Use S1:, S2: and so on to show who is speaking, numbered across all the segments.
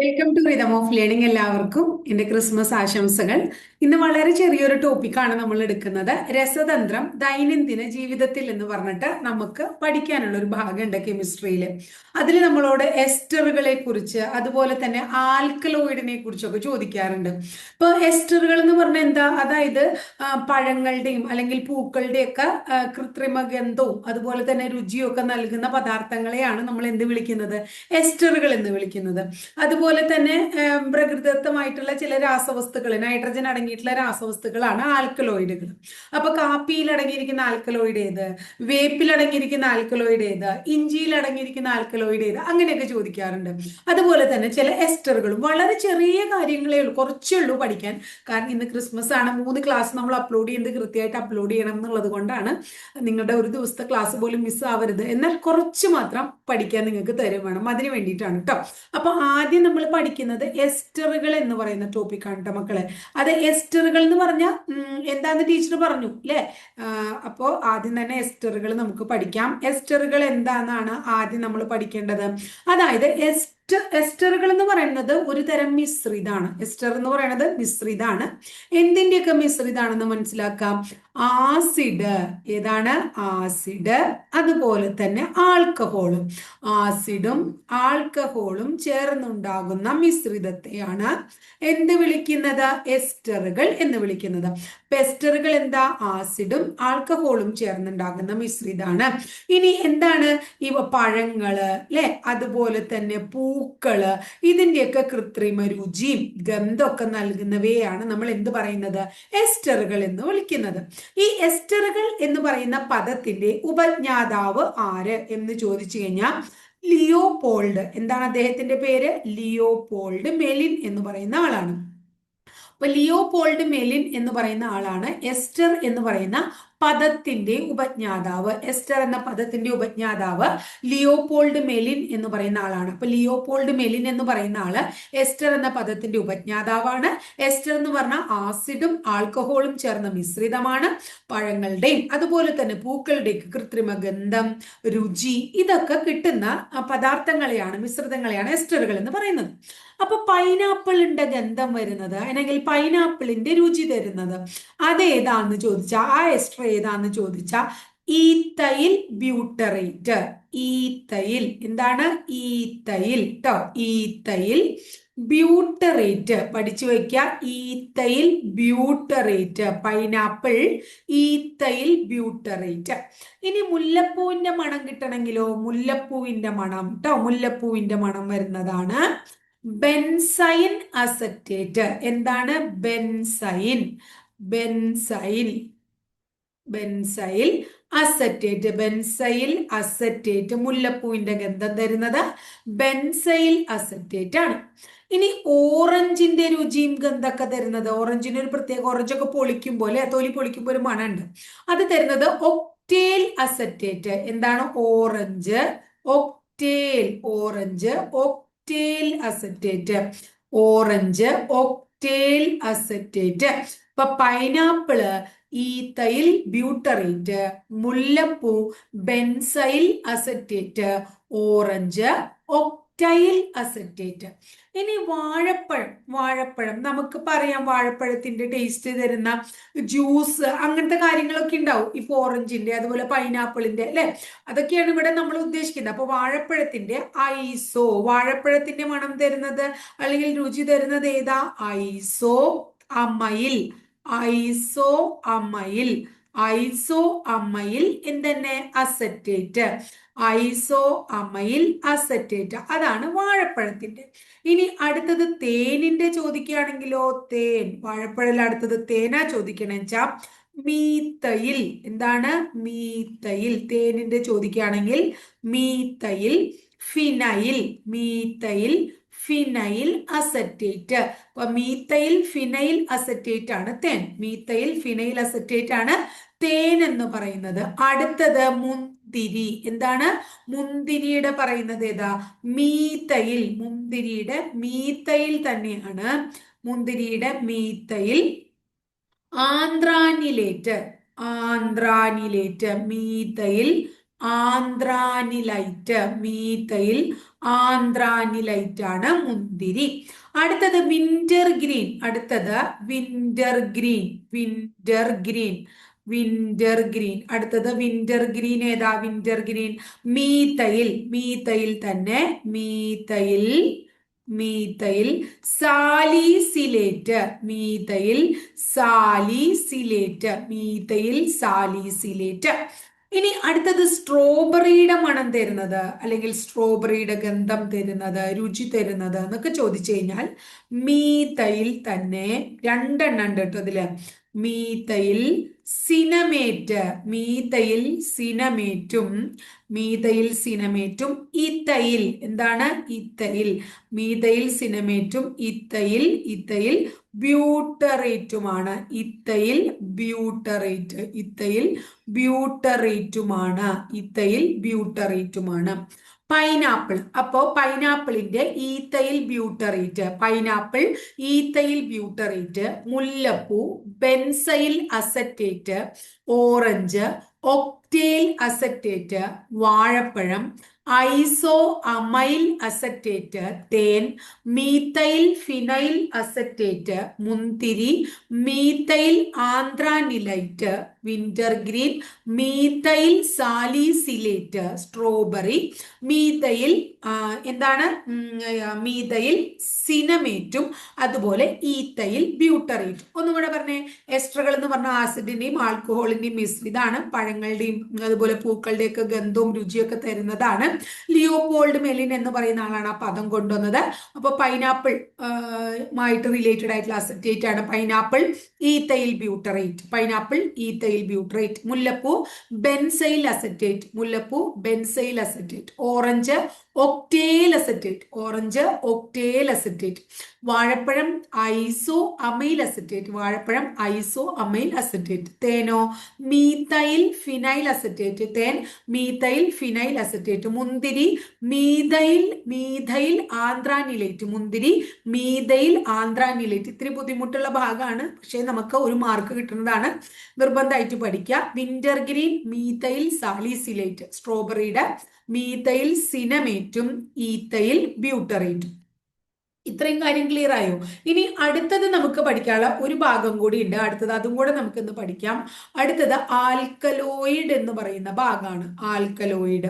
S1: Welcome to rhythm of learning എല്ലാവർക്കും. എന്റെ Christmas ആശംസകൾ. ഇന്ന് വളരെ ചെറിയൊരു ടോപ്പിക്കാണ് നമ്മൾ എടുക്കുന്നത്. രസതന്ത്രം ദൈനംദിന ജീവിതത്തിൽ എന്ന് പറഞ്ഞിട്ട് നമുക്ക് പഠിക്കാനുള്ള ഒരു ഭാഗമുണ്ട് കെമിസ്ട്രിയിൽ അതിൽ നമ്മളോട് എസ്റ്ററുകളെ കുറിച്ച് അതുപോലെ തന്നെ ആൽക്കലോയിഡിനെ കുറിച്ചൊക്കെ ചോദിക്കാറുണ്ട്. ഇപ്പോൾ എസ്റ്ററുകൾ എന്ന് പറഞ്ഞാൽ എന്താ? അതായത് പഴങ്ങളുടെയും അല്ലെങ്കിൽ പൂക്കളുടെയൊക്കെ കൃത്രിമ ഗന്ധവും അതുപോലെ തന്നെ രുചിയും ഒക്കെ നൽകുന്ന പദാർത്ഥങ്ങളെയാണ് നമ്മൾ എന്ത് വിളിക്കുന്നത്? എസ്റ്ററുകൾ എന്ന് വിളിക്കുന്നത്. അതുപോലെ തന്നെ ഏം, പ്രകൃതിദത്തമായിട്ടുള്ള ചില രാസവസ്തുക്കൾ നൈട്രജൻ അടങ്ങിയിട്ടുള്ള രാസവസ്തുക്കളാണ് ആൽക്കലോയിഡുകൾ. അപ്പൊ കാപ്പിയിൽ അടങ്ങിയിരിക്കുന്ന ആൽക്കലോയിഡ് ഏത്? വേപ്പിൽ അടങ്ങിയിരിക്കുന്ന ആൽക്കലോയിഡ് ഏത്? ഇഞ്ചിയിൽ അടങ്ങിയിരിക്കുന്ന ആൽക്കലോയിഡ് ഏത്? അങ്ങനെയൊക്കെ ചോദിക്കാറുണ്ട്. അതുപോലെ തന്നെ ചില എസ്റ്ററുകളും വളരെ ചെറിയ കാര്യങ്ങളേ ഉള്ളൂ കുറച്ചേ ഉള്ളൂ പഠിക്കാൻ. കാരണം ഇന്ന് ക്രിസ്മസ് ആണ് മൂന്ന് ക്ലാസ് നമ്മൾ അപ്ലോഡ് ചെയ്യുന്നത് കൃത്യമായിട്ട് അപ്ലോഡ് ചെയ്യണം എന്നുള്ളത് കൊണ്ടാണ് നിങ്ങളുടെ ഒരു ദിവസത്തെ ക്ലാസ് പോലും മിസ് ആവരുത്. എന്നാൽ കുറച്ച് മാത്രം പഠിക്കാൻ നിങ്ങൾക്ക് തരും വേണം അതിന് വേണ്ടിയിട്ടാണ് കേട്ടോ അപ്പൊ ആദ്യം നമ്മൾ പഠിക്കുന്നത് എസ്റ്ററുകൾ എന്ന് പറയുന്ന ടോപ്പിക്കാണ് കേട്ടോ മക്കളെ. അത് എസ്റ്ററുകൾ എന്ന് പറഞ്ഞാൽ എന്താന്ന് ടീച്ചർ പറഞ്ഞു അല്ലേ അപ്പോൾ ആദ്യം തന്നെ എസ്റ്ററുകൾ നമുക്ക് പഠിക്കാം. എസ്റ്ററുകൾ എന്താണെന്നാണ് ആദ്യം നമ്മൾ പഠിക്കേണ്ടത്? അതായത് എസ്റ്റർ എസ്റ്ററുകൾ എന്ന് പറയുന്നത് ഒരു തരം മിശ്രിതാണ്. എസ്റ്റർ എന്ന് പറയുന്നത് മിശ്രിതാണ്. എന്തിന്റെയൊക്കെ മിശ്രിതാണെന്ന് മനസ്സിലാക്കാം? ആസിഡ്. ഏതാണ്? ആസിഡ്. അതുപോലെ തന്നെ ആൽക്കഹോളും. ആസിഡും ആൽക്കഹോളും ചേർന്നുണ്ടാകുന്ന മിശ്രിതത്തെയാണ് എന്ത് വിളിക്കുന്നത്? എസ്റ്ററുകൾ എന്ന് വിളിക്കുന്നത്. പെസ്റ്ററുകൾ എന്താ? ആസിഡും ആൽക്കഹോളും ചേർന്നുണ്ടാകുന്ന മിശ്രിതാണ്. ഇനി എന്താണ്? ഇവ പഴങ്ങൾ അല്ലെ? അതുപോലെ തന്നെ പൂക്കൾ ഇതിന്റെയൊക്കെ കൃത്രിമ രുചിയും ഗന്ധമൊക്കെ നൽകുന്നവയാണ് നമ്മൾ എന്ത് പറയുന്നത്? എസ്റ്ററുകൾ എന്ന് വിളിക്കുന്നത്. ഈ എസ്റ്ററുകൾ എന്ന് പറയുന്ന പദത്തിന്റെ ഉപജ്ഞാതാവ് ആര് എന്ന് ചോദിച്ചു കഴിഞ്ഞാൽ ലിയോപോൾഡ്. എന്താണ് അദ്ദേഹത്തിന്റെ പേര്? ലിയോപോൾഡ് മെലിൻ എന്ന് പറയുന്ന ആളാണ്. അപ്പൊ ലിയോപോൾഡ് മെലിൻ എന്ന് പറയുന്ന ആളാണ്. എസ്റ്റർ എന്ന് പറയുന്ന പദത്തിന്റെ ഉപജ്ഞാതാവ് എസ്റ്റർ എന്ന പദത്തിന്റെ ഉപജ്ഞാതാവ് ലിയോപോൾഡ് മെലിൻ എന്ന് പറയുന്ന ആളാണ്. അപ്പൊ ലിയോപോൾഡ് മെലിൻ എന്ന് പറയുന്ന ആൾ എസ്റ്റർ എന്ന പദത്തിന്റെ ഉപജ്ഞാതാവാണ്. എസ്റ്റർ എന്ന് പറഞ്ഞാൽ ആസിഡും ആൽക്കഹോളും ചേർന്ന മിശ്രിതമാണ്. പഴങ്ങളുടെയും അതുപോലെ തന്നെ പൂക്കളുടെയും കൃത്രിമ ഗന്ധം രുചി ഇതൊക്കെ കിട്ടുന്ന പദാർത്ഥങ്ങളെയാണ് മിശ്രിതങ്ങളെയാണ് എസ്റ്ററുകൾ എന്ന് പറയുന്നത്. അപ്പൊ പൈനാപ്പിളിന്റെ ഗന്ധം വരുന്നത് അല്ലെങ്കിൽ പൈനാപ്പിളിന്റെ രുചി തരുന്നത് അതേതാന്ന് ചോദിച്ചാൽ ആ എസ്റ്റർ ഏതാന്ന് ചോദിച്ചാൽ ഈത്തയിൽ ബ്യൂട്ടറേറ്റ്. ഈത്തയിൽ. എന്താണ്? ഈത്തയിൽ. ട്ടോ. Ethyl butyrate. പഠിച്ചു വയ്ക്കുക ethyl butyrate. Pineapple ethyl butyrate. ഇനി മുല്ലപ്പൂവിന്റെ മണം കിട്ടണമെങ്കിലോ? മുല്ലപ്പൂവിന്റെ മണം. ട്ടോ. മുല്ലപ്പൂവിന്റെ മണം വരുന്നതാണ് ബെൻസൈൻ അസറ്റേറ്റ്. എന്താണ്? Benzine. Benzyl benzyl acetate benzyl acetate മുല്ലപ്പൂവിന്റെ ഗന്ധം തരുന്നത് ബെൻസൈൽ അസറ്റേറ്റ് ആണ്. ഇനി ഓറഞ്ചിന്റെ രുചിയും ഗന്ധമൊക്കെ തരുന്നത് ഓറഞ്ചിന് ഒരു പ്രത്യേക ഓറഞ്ചൊക്കെ പൊളിക്കുമ്പോൾ തൊലി പൊളിക്കുമ്പോൾ ഒരു മണമുണ്ട്. അത് തരുന്നത് ഒക്ടേൽ അസറ്റേറ്റ്. എന്താണ് orange? Octyl orange octyl acetate. Orange octyl acetate. ഇപ്പൊ പൈനാപ്പിൾ ഈത്തയിൽ ബ്യൂട്ടറേറ്റ് മുല്ലപ്പൂ benzyl acetate orange octyl acetate ഇനി വാഴപ്പഴം വാഴപ്പഴം. നമുക്ക് പറയാം വാഴപ്പഴത്തിന്റെ ടേസ്റ്റ് തരുന്ന ജ്യൂസ് അങ്ങനത്തെ കാര്യങ്ങളൊക്കെ ഉണ്ടാവും. ഇപ്പൊ ഓറഞ്ചിന്റെ അതുപോലെ പൈനാപ്പിളിന്റെ അല്ലെ? അതൊക്കെയാണ് ഇവിടെ നമ്മൾ ഉദ്ദേശിക്കുന്നത്. അപ്പൊ വാഴപ്പഴത്തിന്റെ ഐസോ വാഴപ്പഴത്തിന്റെ മണം തരുന്നത് അല്ലെങ്കിൽ രുചി തരുന്നത് ഏതാ? Iso amyl iso amyl iso amyl എന്തെന്നെ? Acetate. Iso amyl acetate. അതാണ് വാഴപ്പഴത്തിന്റെ ഇനി അടുത്തത് തേനിന്റെ ചോദിക്കുകയാണെങ്കിലോ? തേൻ. വാഴപ്പഴത്തിൽ അടുത്തത് തേനാ ചോദിക്കണേ വെച്ചാ മീത്തയിൽ. എന്താണ്? മീത്തയിൽ. തേനിന്റെ ചോദിക്കുകയാണെങ്കിൽ മീത്തയിൽ ഫിനയിൽ. മീത്തയിൽ ഫിനൈൽ അസറ്റേറ്റ്. അപ്പൊ മീത്തയിൽ ഫിനൈൽ അസറ്റേറ്റ് ആണ് തേൻ. മീത്തയിൽ ഫിനൈൽ അസറ്റേറ്റ് ആണ് തേൻ എന്ന് പറയുന്നത്. അടുത്തത് മുന്തിരി. എന്താണ്? മുന്തിരിയുടെ പറയുന്നത് ഏതാ? മീത്തയിൽ. മുന്തിരിയുടെ മീത്തയിൽ തന്നെയാണ് മുന്തിരിയുടെ മീത്തയിൽ ആന്ത്രാനിലേറ്റ്. ആന്ത്രാനിലേറ്റ്. മീത്തയിൽ ആന്ത്രാനിലൈറ്റ്. മീത്തയിൽ ആന്ത്രാനിലൈറ്റ് ആണ് മുന്തിരി. അടുത്തത് വിന്റർ ഗ്രീൻ അടുത്തത് winter green winter green winter green അടുത്തത് വിന്റർ ഗ്രീൻ ഏതാ? Wintergreen methyl. മീത്തയിൽ തന്നെ methyl methyl salicylate methyl salicylate methyl salicylate ഇനി അടുത്തത് സ്ട്രോബെറിയുടെ മണം തരുന്നത് അല്ലെങ്കിൽ സ്ട്രോബെറിയുടെ ഗന്ധം തരുന്നത് രുചി തരുന്നത് എന്നൊക്കെ ചോദിച്ചു കഴിഞ്ഞാൽ മീത്തയിൽ തന്നെ രണ്ടെണ്ണം ഉണ്ട് കേട്ടോ അതിൽ. മീത്തയിൽ സിനമേറ്റ് മീതയിൽ സിനമേറ്റും മീതയിൽ സിനമേറ്റും ഇത്തയിൽ. എന്താണ്? ഇത്തയിൽ. മീതയിൽ സിനമേറ്റും ഇത്തയിൽ ഇത്തയിൽ ബ്യൂട്ടറേറ്റുമാണ്. ഇത്തയിൽ ബ്യൂട്ടറേറ്റ് ഇത്തയിൽ ബ്യൂട്ടറേറ്റുമാണ്. ഇത്തയിൽ ബ്യൂട്ടറേറ്റുമാണ്. പൈനാപ്പിൾ. അപ്പോ പൈനാപ്പിളിന്റെ ethyl butyrate. Pineapple ethyl butyrate. മുല്ലപ്പൂ benzyl acetate. Orange octyl acetate. വാഴപ്പഴം ഐസോ അമൈൽ അസറ്റേറ്റ് തേൻ മീത്തൈൽ ഫിനൈൽ അസറ്റേറ്റ് മുന്തിരി methyl anthranilate wintergreen methyl salicylate strawberry methyl എന്താണ്? മീതയിൽ സിനമേറ്റും അതുപോലെ ഈത്തയിൽ ബ്യൂട്ടറേറ്റ്. ഒന്നും കൂടെ പറഞ്ഞേ. എസ്ട്രകൾ എന്ന് പറഞ്ഞ ആസിഡിന്റെയും ആൽക്കഹോളിന്റെയും മിശ്രിതാണ് പഴങ്ങളുടെയും അതുപോലെ പൂക്കളുടെയും ഒക്കെ ഗന്ധവും രുചിയൊക്കെ തരുന്നതാണ്. ലിയോപോൾഡ് മെലിൻ എന്ന് പറയുന്ന ആളാണ് ആ പദം കൊണ്ടുവന്നത്. അപ്പോൾ പൈനാപ്പിൾ ആയിട്ട് റിലേറ്റഡ് ആയിട്ടുള്ള അസറ്റേറ്റ് ആണ്. Pineapple ethyl butyrate. Pineapple ethyl butyrate മുല്ലപ്പൂ ബെൻസൈൽ അസറ്റേറ്റ് മുല്ലപ്പൂ benzyl acetate orange octyl acetate orange octyl acetate വാഴപ്പഴം ഐസോ അമൈൽ അസറ്റേറ്റ് വാഴപ്പഴം ഐസോ അമൈൽ അസറ്റേറ്റ് തേനോ മീതൈൽ ഫിനൈൽ അസറ്റേറ്റ് തേൻ മീതൈൽ ഫിനൈൽ അസറ്റേറ്റ് മുന്തിരി മീതൈൽ മീതൈൽ ആന്ത്രാനിലേറ്റ്. മുന്തിരി മീതൈൽ ആന്ത്രാനിലേറ്റ്. ഇത്തിരി ബുദ്ധിമുട്ടുള്ള ഭാഗമാണ്. പക്ഷേ നമുക്ക് ഒരു മാർക്ക് കിട്ടുന്നതാണ്. നിർബന്ധമായിട്ട് പഠിക്കുക. Wintergreen methyl salicylate. സ്ട്രോബെറിയുടെ മീതൈൽ സിനമേറ്റും ഈത്തയിൽ ബ്യൂട്ടറേറ്റും. ഇത്രയും കാര്യം ക്ലിയർ ആയോ? ഇനി അടുത്തത് നമുക്ക് പഠിക്കാനുള്ള ഒരു ഭാഗം കൂടി ഉണ്ട്. അടുത്തത് അതും കൂടെ നമുക്കിന്ന് പഠിക്കാം. അടുത്തത് ആൽക്കലോയിഡ് എന്ന് പറയുന്ന ഭാഗമാണ്. ആൽക്കലോയിഡ്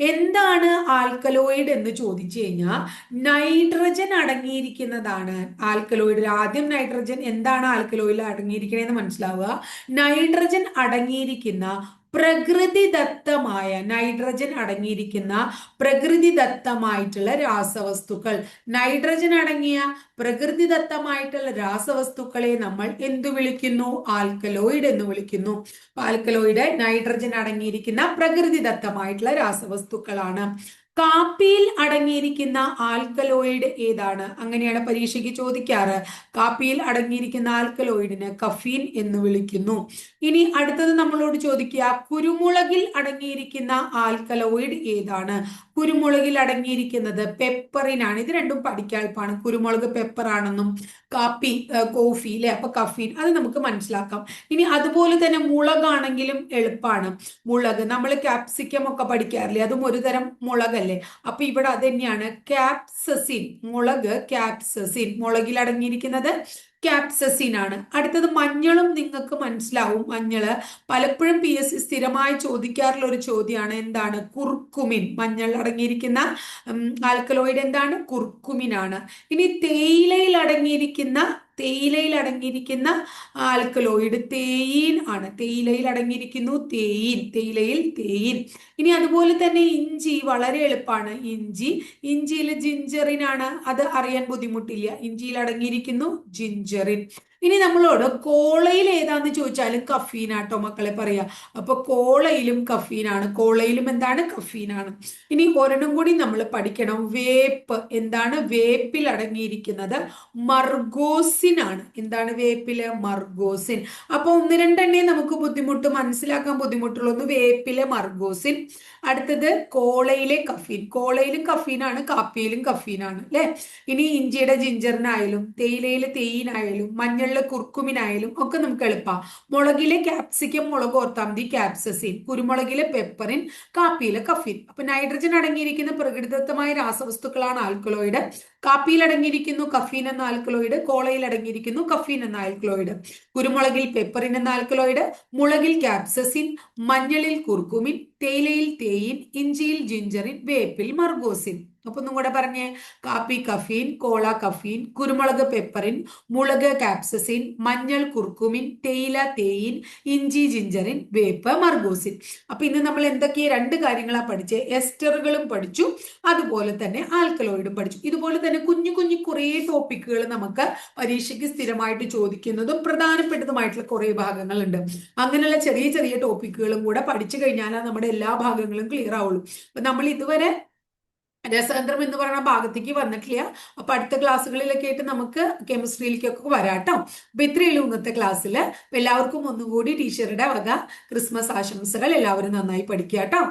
S1: എന്താണ് ആൽക്കലോയിഡ് എന്ന് ചോദിച്ചു കഴിഞ്ഞാൽ നൈട്രജൻ അടങ്ങിയിരിക്കുന്നതാണ്. ആൽക്കലോയിഡിൽ ആദ്യം നൈട്രജൻ എന്താണ് ആൽക്കലോയിഡിൽ അടങ്ങിയിരിക്കണേന്ന് മനസ്സിലാവുക. നൈട്രജൻ അടങ്ങിയിരിക്കുന്ന പ്രകൃതിദത്തമായ നൈട്രജൻ അടങ്ങിയിരിക്കുന്ന പ്രകൃതിദത്തമായിട്ടുള്ള രാസവസ്തുക്കൾ. നൈട്രജൻ അടങ്ങിയ പ്രകൃതിദത്തമായിട്ടുള്ള രാസവസ്തുക്കളെ നമ്മൾ എന്തു വിളിക്കുന്നു? ആൽക്കലോയിഡ് എന്ന് വിളിക്കുന്നു. ആൽക്കലോയിഡ് നൈട്രജൻ അടങ്ങിയിരിക്കുന്ന പ്രകൃതിദത്തമായിട്ടുള്ള രാസവസ്തുക്കളാണ്. കാപ്പിയിൽ അടങ്ങിയിരിക്കുന്ന ആൽക്കലോയിഡ് ഏതാണ്? അങ്ങനെയാണ് പരീക്ഷയ്ക്ക് ചോദിക്കാറ്. കാപ്പിയിൽ അടങ്ങിയിരിക്കുന്ന ആൽക്കലോയിഡിന് കഫീൻ എന്ന് വിളിക്കുന്നു. ഇനി അടുത്തത് നമ്മളോട് ചോദിക്കുക കുരുമുളകിൽ അടങ്ങിയിരിക്കുന്ന ആൽക്കലോയിഡ് ഏതാണ്? കുരുമുളകിൽ അടങ്ങിയിരിക്കുന്നത് പെപ്പറിനാണ് ഇത് രണ്ടും പഠിക്കാൻ കുരുമുളക് പെപ്പർ ആണെന്നും കാപ്പി കോഫി അല്ലെ അപ്പൊ കഫീൻ അത് നമുക്ക് മനസ്സിലാക്കാം. ഇനി അതുപോലെ തന്നെ മുളകാണെങ്കിലും എളുപ്പമാണ് മുളക് നമ്മൾ ക്യാപ്സിക്കം ഒക്കെ പഠിക്കാറില്ലേ? അതും ഒരു തരം മുളകല്ലേ? അപ്പൊ ഇവിടെ അത് തന്നെയാണ്. ക്യാപ്സസിൻ മുളക് ക്യാപ്സസിൻ മുളകിൽ അടങ്ങിയിരിക്കുന്നത് ക്യാപ്സസിൻ ആണ്. അടുത്തത് മഞ്ഞളും നിങ്ങൾക്ക് മനസ്സിലാവും. മഞ്ഞൾ പലപ്പോഴും പി എസ് സി സ്ഥിരമായി ചോദിക്കാറുള്ള ഒരു ചോദ്യമാണ്. എന്താണ്? കുർക്കുമിൻ. മഞ്ഞൾ അടങ്ങിയിരിക്കുന്ന ആൽക്കലോയിഡ് എന്താണ്? കുർക്കുമിൻ ആണ് ഇനി തേയിലയിൽ അടങ്ങിയിരിക്കുന്ന തേയിലയിൽ അടങ്ങിയിരിക്കുന്ന ആൽക്കലോയിഡ് തേയിൻ ആണ്. തേയിലയിൽ അടങ്ങിയിരിക്കുന്നു തേയിൻ തേയിലയിൽ തേയിൻ. ഇനി അതുപോലെ തന്നെ ഇഞ്ചി വളരെ എളുപ്പമാണ്. ഇഞ്ചി ഇഞ്ചിയിൽ ജിഞ്ചറിനാണ് അത് അറിയാൻ ബുദ്ധിമുട്ടില്ല. ഇഞ്ചിയിൽ അടങ്ങിയിരിക്കുന്നു ജിഞ്ചറിൻ ഇനി നമ്മളോട് കോളയിൽ ഏതാന്ന് ചോദിച്ചാലും കഫീനാട്ടോ മക്കളെ പറയാ. അപ്പൊ കോളയിലും കഫീനാണ്. കോളയിലും എന്താണ്? കഫീനാണ്. ഇനി ഒരെണ്ണം കൂടി നമ്മൾ പഠിക്കണം. വേപ്പ്. എന്താണ്? വേപ്പിൽ അടങ്ങിയിരിക്കുന്നത് മർഗോസിൻ ആണ് എന്താണ് വേപ്പിൽ മർഗോസിൻ. അപ്പൊ ഒന്ന് രണ്ടെണ്ണേ നമുക്ക് ബുദ്ധിമുട്ട് മനസ്സിലാക്കാൻ ബുദ്ധിമുട്ടുള്ളൂ. ഒന്ന് വേപ്പിലെ മർഗോസിൻ. അടുത്തത് കോളയിലെ കഫീൻ. കോളയിലും കഫീനാണ് കാപ്പിയിലും കഫീനാണ്. അല്ലെ? ഇനി ഇഞ്ചിയുടെ ജിഞ്ചറിനായാലും തേയിലയിലെ തേയിനായാലും മഞ്ഞൾ മഞ്ഞളിലെ കുർക്കുമിനായാലും ഒക്കെ നമുക്ക് എളുപ്പമാണ് മുളകിലെ ക്യാപ്സിക്കം മുളക് ഓർത്താൽ മതി ക്യാപ്സസിൻ കുരുമുളകിലെ പെപ്പറിൻ കാപ്പിയിലെ കഫീൻ അപ്പൊ നൈട്രജൻ അടങ്ങിയിരിക്കുന്ന പ്രകൃതിദത്തമായ രാസവസ്തുക്കളാണ് ആൽക്കലോയിഡ് കാപ്പിയിൽ അടങ്ങിയിരിക്കുന്നു കഫീൻ എന്ന ആൽക്കലോയിഡ് കോളയിൽ അടങ്ങിയിരിക്കുന്നു കഫീൻ എന്ന ആൽക്കലോയിഡ് കുരുമുളകിൽ പെപ്പറിൻ എന്ന ആൽക്കലോയിഡ് മുളകിൽ ക്യാപ്സസിൻ മഞ്ഞളിൽ കുർക്കുമിൻ തേയിലയിൽ തേയിൻ ഇഞ്ചിയിൽ ജിഞ്ചറിൻ വേപ്പിൽ മർഗോസിൻ. അപ്പൊ ഒന്നും കൂടെ പറഞ്ഞേ. കാപ്പി കഫീൻ കോള കഫീൻ കുരുമുളക് പെപ്പറിൻ മുളക് കാപ്സസിൻ മഞ്ഞൾ കുർക്കുമിൻ തേയില തേയിൻ ഇഞ്ചി ജിഞ്ചറിൻ വേപ്പ് മർഗോസിൻ അപ്പൊ ഇന്ന് നമ്മൾ എന്തൊക്കെ രണ്ട് കാര്യങ്ങളാണ് പഠിച്ചത് എസ്റ്ററുകളും പഠിച്ചു. അതുപോലെ തന്നെ ആൽക്കലോയിഡും പഠിച്ചു. ഇതുപോലെ തന്നെ കുഞ്ഞു കുഞ്ഞു കുറേ ടോപ്പിക്കുകൾ നമുക്ക് പരീക്ഷയ്ക്ക് സ്ഥിരമായിട്ട് ചോദിക്കുന്നതും പ്രധാനപ്പെട്ടതുമായിട്ടുള്ള കുറേ ഭാഗങ്ങളുണ്ട്. അങ്ങനെയുള്ള ചെറിയ ചെറിയ ടോപ്പിക്കുകളും കൂടെ പഠിച്ചു കഴിഞ്ഞാലാണ് നമ്മുടെ എല്ലാ ഭാഗങ്ങളും ക്ലിയർ ആവുള്ളൂ. അപ്പൊ നമ്മൾ ഇതുവരെ രസതന്ത്രം എന്ന് പറയുന്ന ഭാഗത്തേക്ക് വന്നിട്ടില്ല. അപ്പൊ അടുത്ത ക്ലാസ്സുകളിലൊക്കെ ആയിട്ട് നമുക്ക് കെമിസ്ട്രിയിലേക്കൊക്കെ വരാം കേട്ടോ അപ്പൊ ഇത്രയുള്ളൂ ഇന്നത്തെ ക്ലാസ്സിൽ എല്ലാവർക്കും ഒന്നുകൂടി ടീച്ചറുടെ വക ക്രിസ്മസ് ആശംസകൾ. എല്ലാവരും നന്നായി പഠിക്കുക കേട്ടോ